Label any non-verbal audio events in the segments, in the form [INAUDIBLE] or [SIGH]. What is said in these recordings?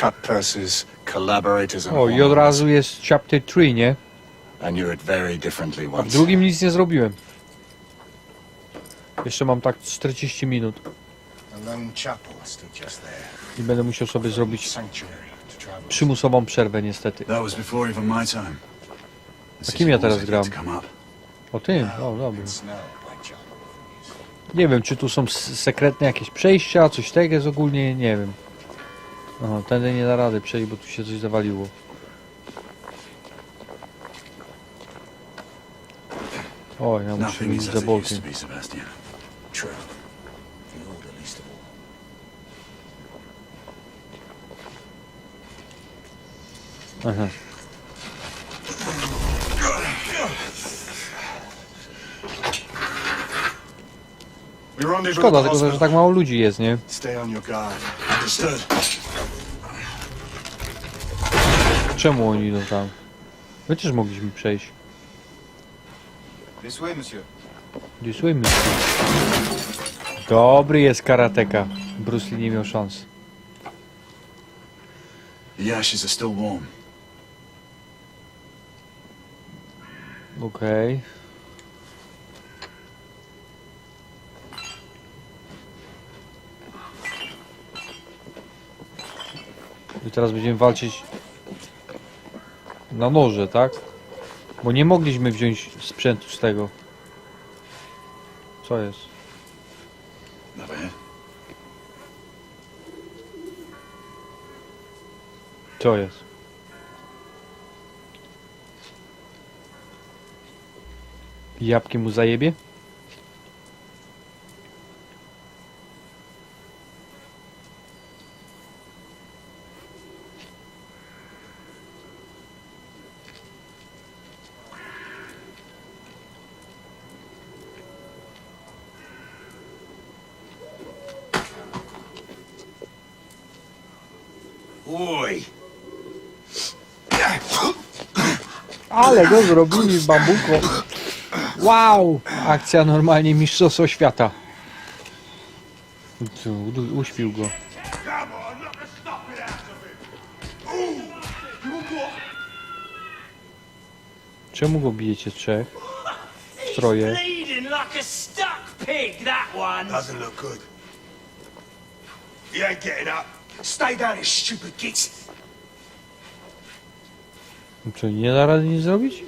cut purses, collaborators and O, i od razu jest chapter 3, nie? I knew it very differently A w once. drugim nic nie zrobiłem. Jeszcze mam tak 40 minut A lone chapel stood just there. i będę musiał sobie zrobić Sanctuary to travel. przymusową przerwę niestety. That was before even my time. The A kim ja city walls teraz had yet gram? to come up. O tym, o dobra. Snow like jungle. Nie wiem, czy tu są s- sekretne jakieś przejścia, coś tego jest ogólnie, nie wiem. Aha, tędy nie da rady przejść, bo tu się coś zawaliło. O, ja muszę Nothing is za as it used bokiem. to be, Sebastian. True. The order least of all. Aha. We Szkoda, tylko że hospital. tak mało ludzi jest, nie? Stay on your guard. Czemu oni idą tam? Też mogliśmy przejść. This way, monsieur. Dysujmy. Dobry jest karateka. Bruce Lee nie miał szans. The ashes are still warm. Okej. I teraz będziemy walczyć na noże, tak? Bo nie mogliśmy wziąć sprzętu z tego. Co jest? Here. Co jest? Jabłkiem mu zajebie? Oi! Ale go zrobili bambuko. Wow! Akcja normalnie mistrzostwo świata. U- Uśpił go. Czemu go bijecie trzech? W troje. Bleeding like a stuck pig, that one. Doesn't look good. You ain't getting up. Stay down, you stupid gits. Co, nie da rady nic zrobić?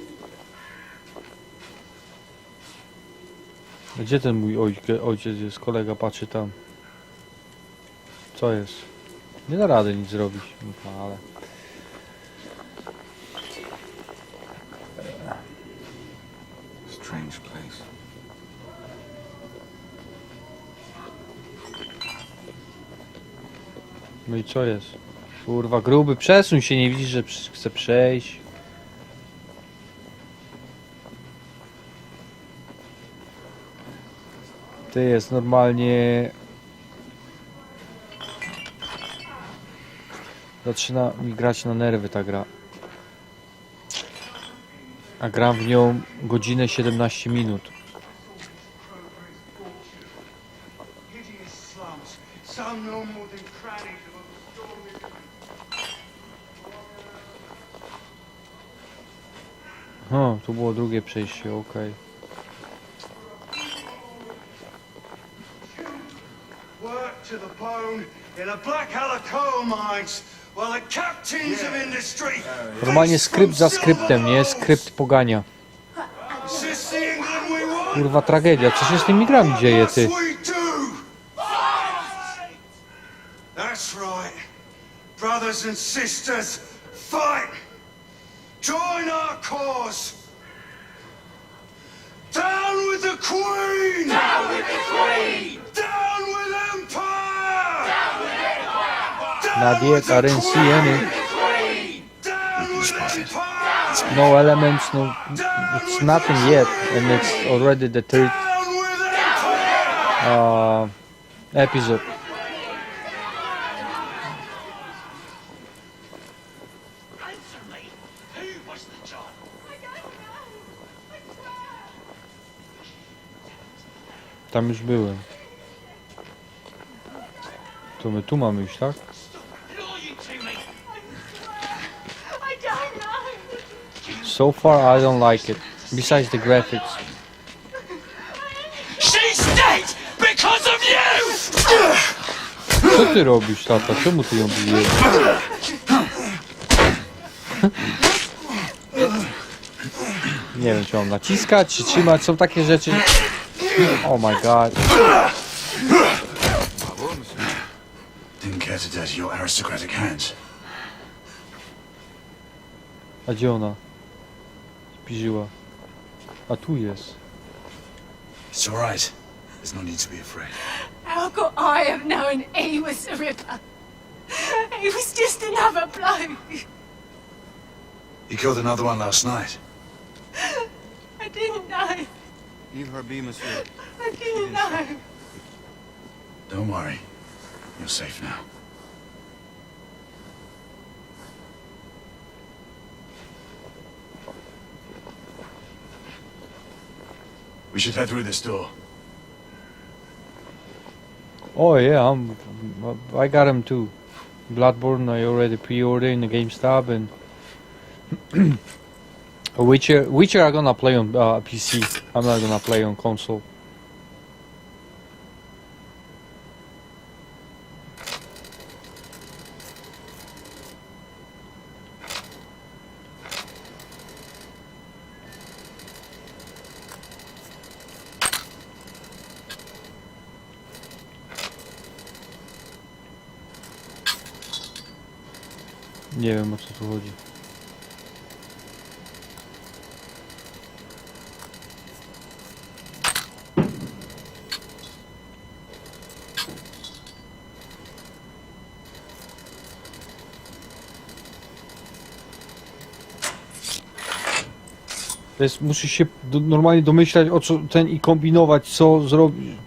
Gdzie ten mój ojciec, ojciec jest? Kolega patrzy tam. Co jest? Nie da rady nic zrobić. No, ale... Strange place. No i co jest? Kurwa, gruby, przesuń się, nie widzisz, że chce przejść. Ty jest normalnie... Zaczyna mi grać na nerwy ta gra. A gram w nią godzinę 17 minut. O, tu było drugie przejście, okej. work to the bone in the Black Halla coal mines, while the captains of industry Normalnie skrypt za skryptem, nie? Skrypt pogania. Is this the England we want? Kurwa tragedia, co się z tymi grami dzieje, ty? Yes, we do. That's right. Brothers and sisters, fight. Join our cause. Down with the Queen! Down with the Queen! Down with Empire! Down with Empire! Nadie Karensieny. No elements, no... It's nothing yet, and it's already the third uh, episode. Tam już byłem. To my tu mamy iść, tak? So far I don't like it. Besides the graphics. She's dead because of you! Co ty robisz, tata? Czemu ty ją bijesz? Nie wiem, czy mam naciskać, czy trzymać. Są takie rzeczy. Oh my god. Didn't care to dirty your aristocratic hands. A gdzie ona? Spiżyła. A tu jest. It's all right. There's no need to be afraid. How could I have known he was the Ripper? He was just another bloke. He killed another one last night. I didn't know. Leave her be, monsieur. I didn't know. Don't worry. You're safe now. We should head through this door. Oh yeah, I'm, I got him too. Bloodborne I already pre-ordered in the GameStop and [CLEARS THROAT] Witcher. Witcher I'm gonna play on uh, PC. I'm not gonna play on console. Nie wiem o co tu chodzi. To jest, musisz się do, normalnie domyślać o co ten i kombinować co zrobić.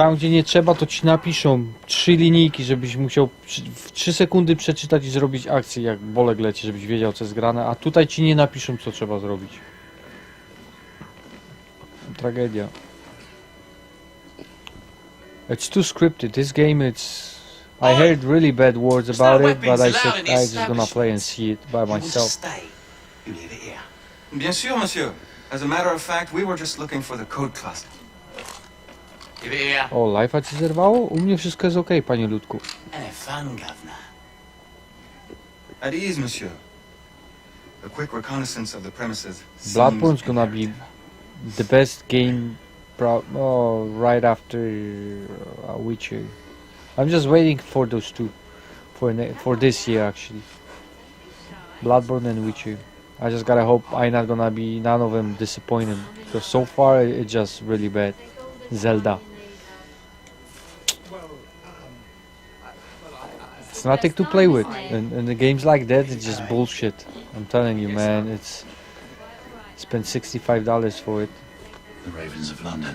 Tam gdzie nie trzeba to ci napiszą trzy linijki, żebyś musiał w 3 sekundy przeczytać i zrobić akcję jak bolek leci, żebyś wiedział co jest grane, a tutaj ci nie napiszą co trzeba zrobić. Tragedia. It's too scripted. This game it's I heard really bad words about it, but I said I just gonna play and see it by myself. Bien sûr, monsieur. As a matter of fact, we were just looking for the code closet. Leave it here. O, live'a ci zerwało? U mnie wszystko jest okej, panie Ludku. And have fun, governor. At ease, monsieur. A quick reconnaissance of the premises. seems Bloodborne's gonna be the best game pro oh, right after uh, Witcher. I'm just waiting for those two for ne- for this year actually. Bloodborne and Witcher. I just gotta hope I'm not gonna be none of them disappointed because so far it's just really bad. Zelda. It's nothing to play with, and, and the games like that it's just bullshit. I'm telling you, man. It's spent sixty-five dollars for it. The Ravens of London.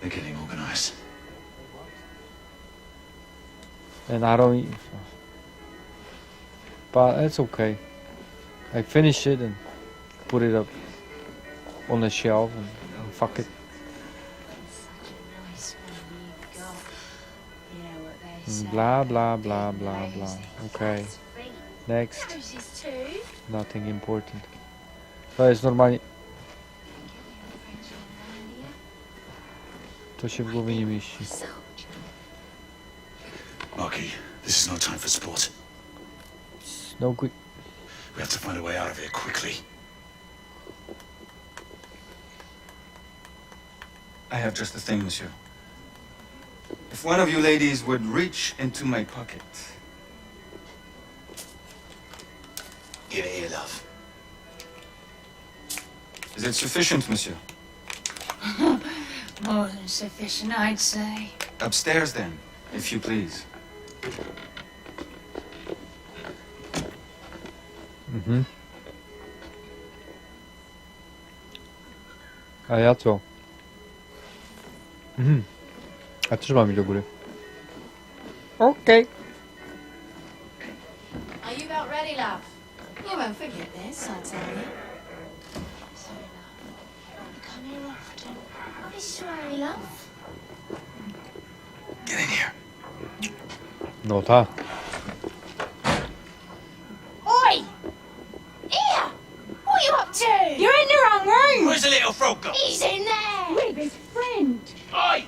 They're getting organized. and I don't. But it's okay. I finish it and put it up on the shelf and, and fuck it. Blah blah blah blah blah. Okay, next. Nothing important. To jest normalnie. To się w głowie nie mieści. Marky, this is no time for sport. No quick. We have to find a way out of here quickly. I have just the thing, monsieur. If one of you ladies would reach into my pocket. Give it here, love. Is it sufficient, monsieur? [LAUGHS] More than sufficient, I'd say. Upstairs, then, if you please. Mhm. A ja co? Mhm. A trzymam mi do góry. Okej. Okay. Are you about ready, love? You won't forget this, I tell you. Sorry, love. You come here often. I swear, love. Get in here. No ta. Oi! Here! What are you up to? You're in the wrong room! Where's the little frog gone? He's in there! With his friend. Oi!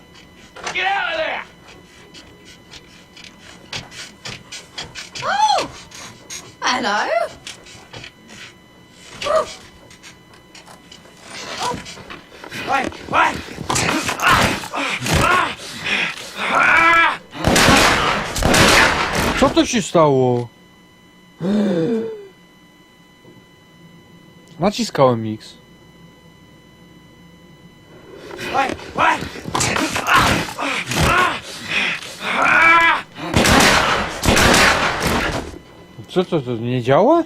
Get out of there! Oh! Hello? Co to się stało? Naciskałem X. Co to, to nie działa?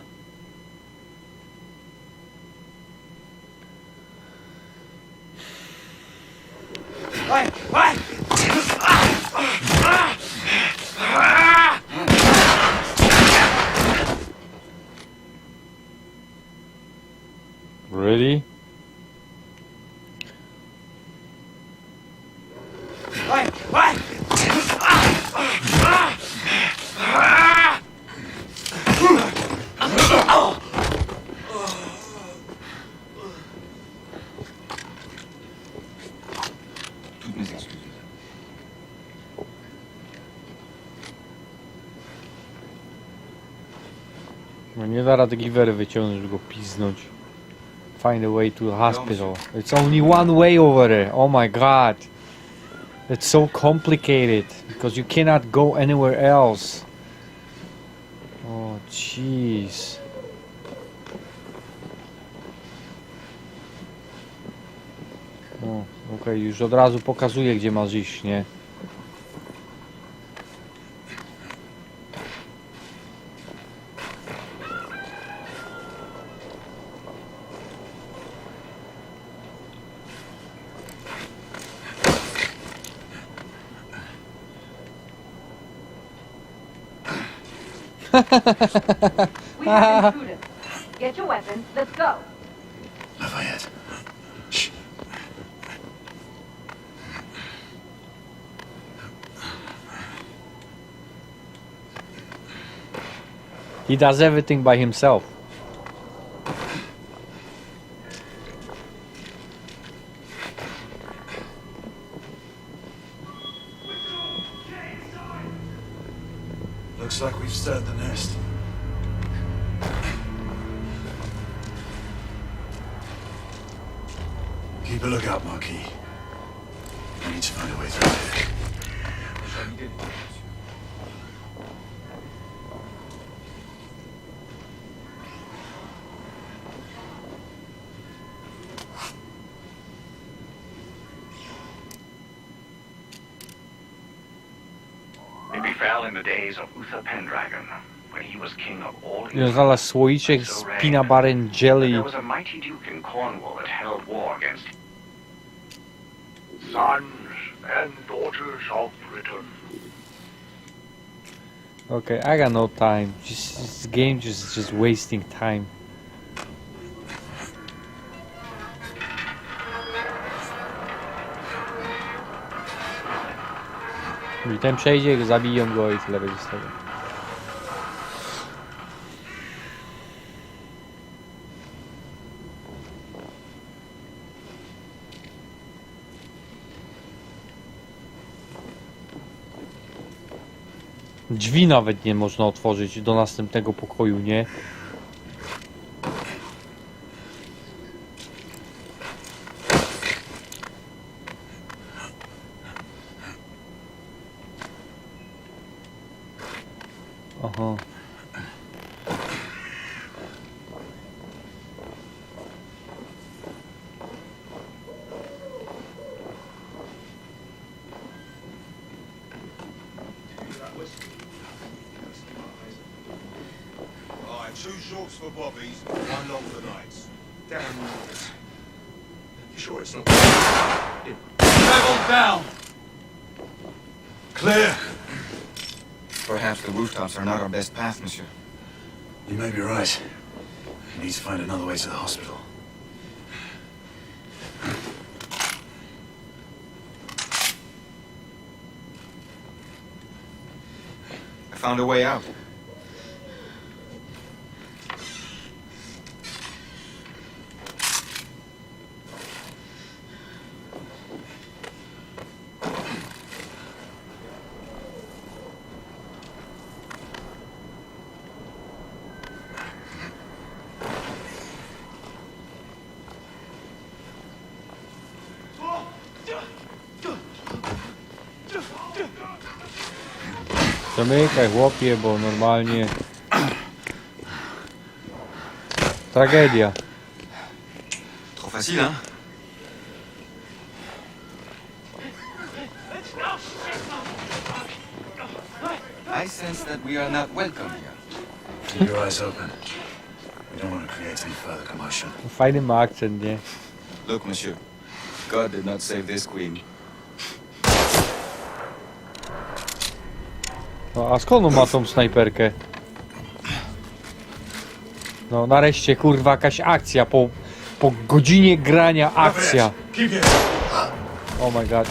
Wait, No da rady giwery wyciągnąć, żeby go piznąć. Find a way to the hospital. It's only one way over there. Oh my god. It's so complicated because you cannot go anywhere else. Oh jeez. O, okej, już od razu pokazuje gdzie masz iść, nie? We have [LAUGHS] intruders. Get your weapons. Let's go. Lafayette. Shh. He does everything by himself. To find a way through here. It befell in the days of Uther Pendragon, when he was king of all Ja znalazł słoiczek z peanut butter and There jelly. was and daughters of Britain. Okay, I got no time. Just this game just just wasting time. Ten przejdzie, zabiją go i tyle będzie. Drzwi nawet nie można otworzyć do następnego pokoju, nie? Are not our best path, monsieur. You may be right. We need to find another way to the hospital. I found a way out. Zamykaj chłopie, bo normalnie... Tragedia. Trop facile, hein I sense that we are not welcome here. Keep your eyes open. We don't want to create any further commotion. Fajny ma akcent, nie? Look, monsieur. God did not save this queen. No a skąd on ma tą snajperkę? No nareszcie kurwa jakaś akcja po, po godzinie grania akcja. Oh my god.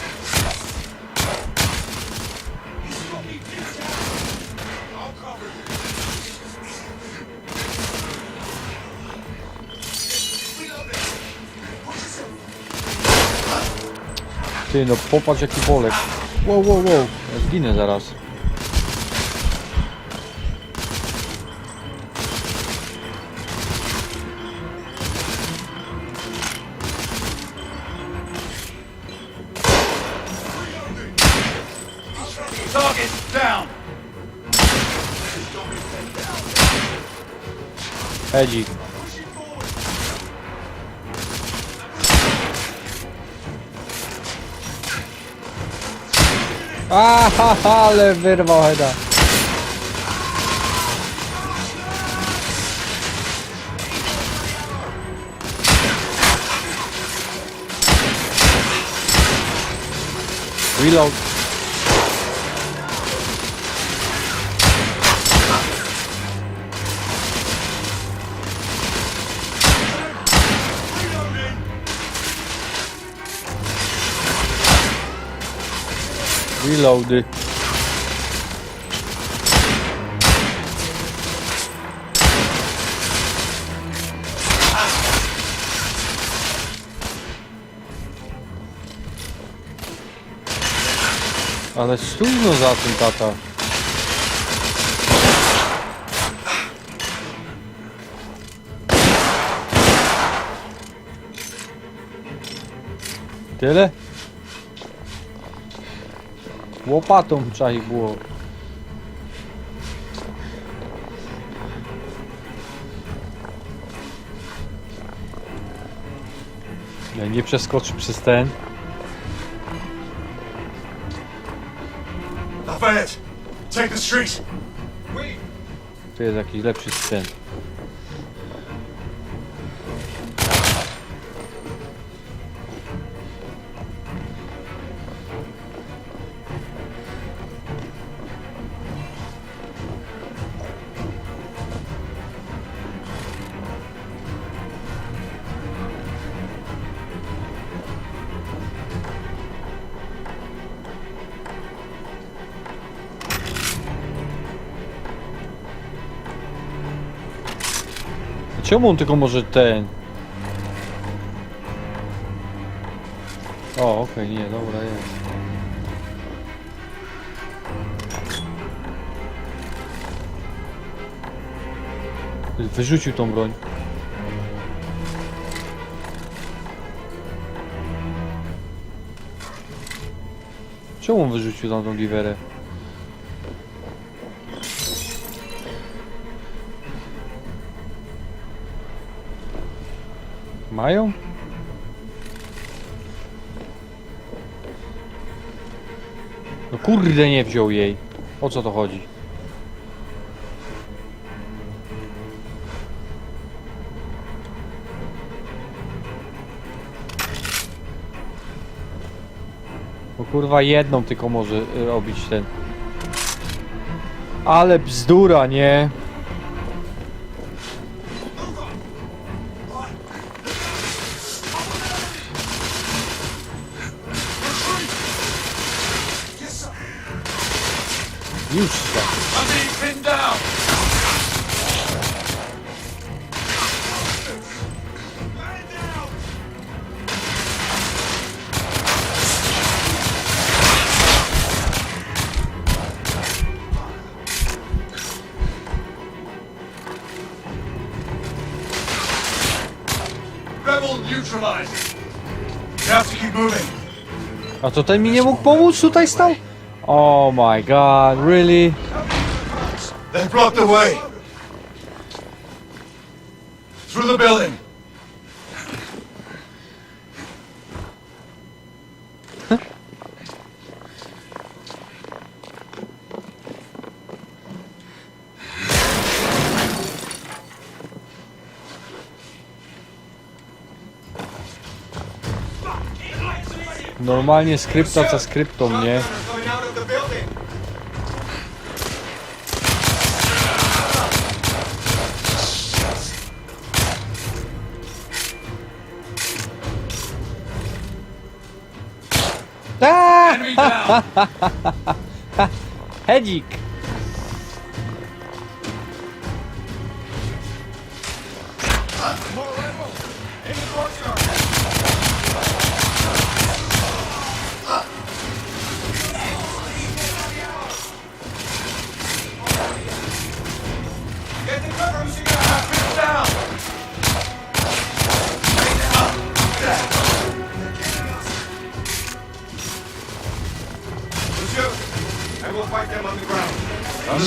Ty no popatrz jaki bolek. Wow, wow, wow. Ja zginę zaraz. É de. Ah, haha, levei no Valhalla. Reload. Reloady. Ale stój no za tym tata. Tyle? Łopatą trzeba ich było. Nie, nie przeskoczy przez ten. Lafayette, take the street. Tu jest jakiś lepszy scen. Czemu on tylko może ten? O, okej, nie, dobra, jest. Wyrzucił tą broń. Czemu on wyrzucił tą giwerę? Mają? No kurde nie wziął jej. O co to chodzi? No kurwa jedną tylko może y, robić ten. Ale bzdura, nie? Rebel neutralized. You have to keep moving. A ten mi nie mógł pomóc tutaj stał? Oh my god, really? They blocked the way. Through the building. Normalnie skrypta co skryptą, nie? Coming out of the building.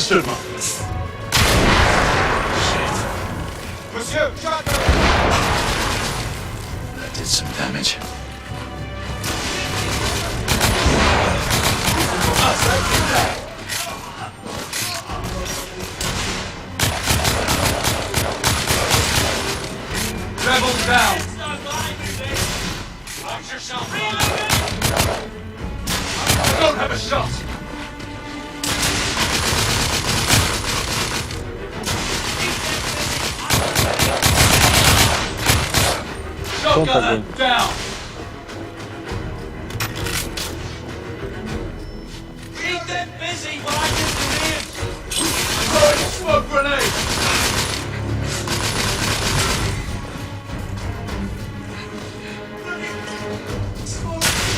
Understood, Mark. Monsieur, shotgun. That did some damage. Rebels down. I don't have a shot. Smoke grenade.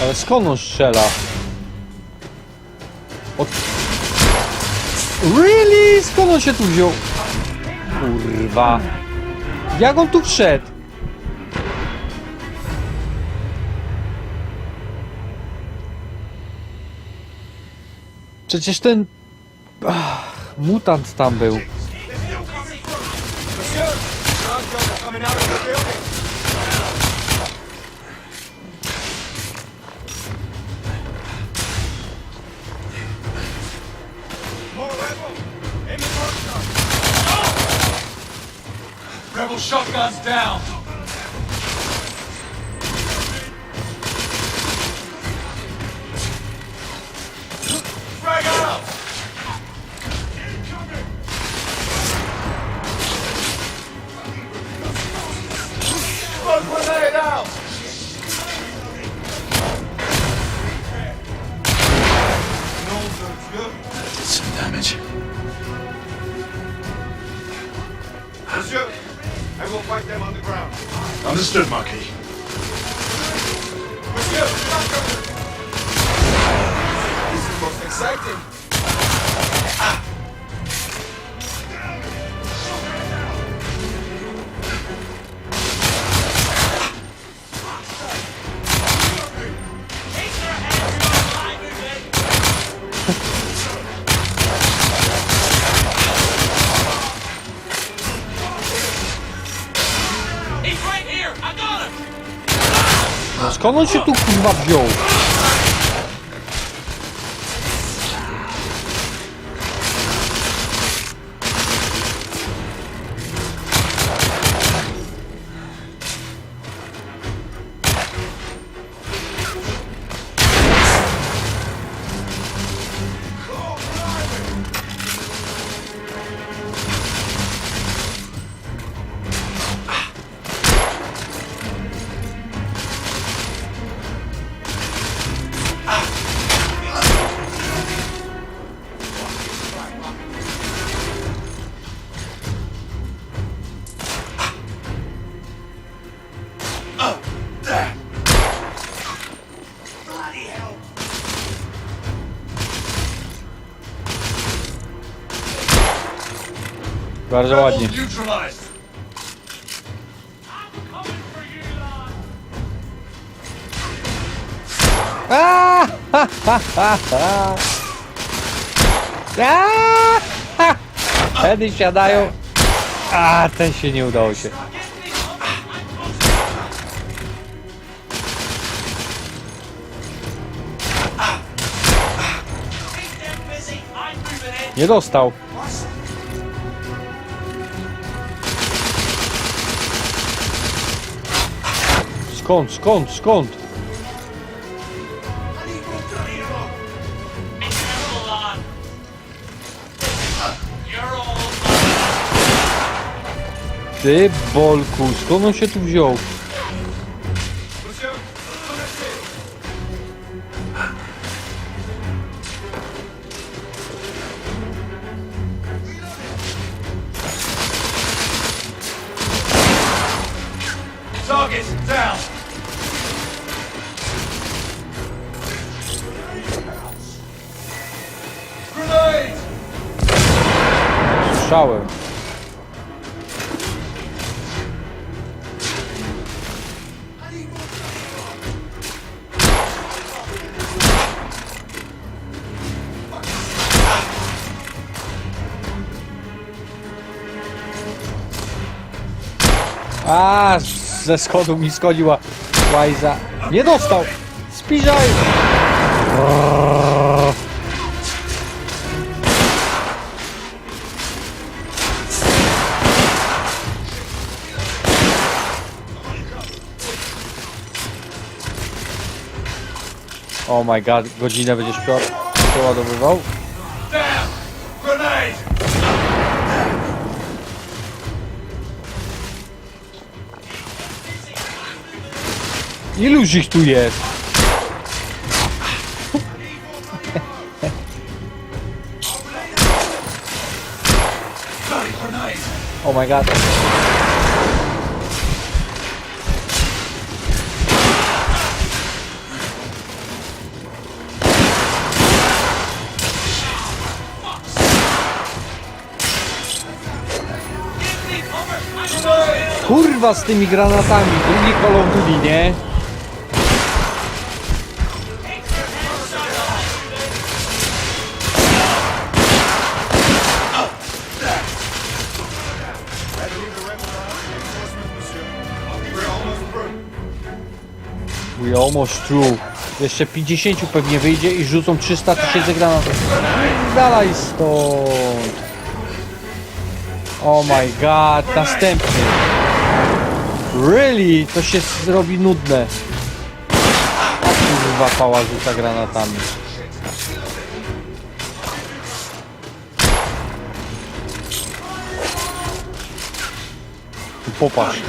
Ale skąd on strzela? Od... Really? Skąd on się tu wziął? Kurwa. Jak on tu wszedł? Przecież ten... Ach, mutant tam był. Rebel shotguns down. Się tu kurwa wziął? Aaa! Ha! Hedy siadają. A, ten się nie udało się. Nie dostał. Skąd, skąd, skąd? Ty, Bolku, skąd on się tu wziął? A, ze schodu mi schodziła łajza. Nie dostał! Spiżaj! Oh my god, godzinę będziesz prze- przeładowywał? Iluż ich tu jest? Oh my god. Kurwa z tymi granatami, drugi Call of nie? Almost true. Jeszcze 50 pewnie wyjdzie i rzucą 300 tysięcy granatów. Dalej stąd. Oh my god, następny. Really? To się zrobi nudne. A kurwa pała rzuca granatami. Popatrz.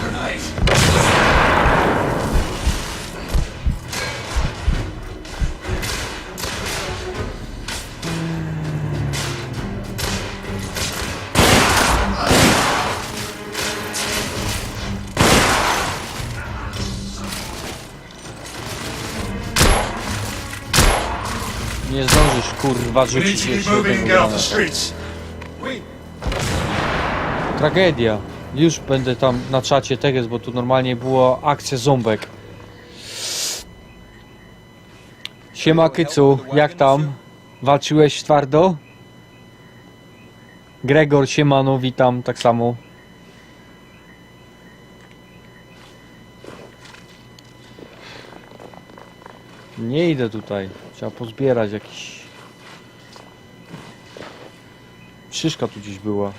Kurwa rzucić jeszcze jednego. Tragedia. Już będę tam na czacie teges, bo tu normalnie było akcja ząbek. Siema Kycu, jak tam? Walczyłeś twardo? Gregor, siemano, witam, tak samo. Nie idę tutaj. Trzeba pozbierać jakiś... Szyszka tu gdzieś była.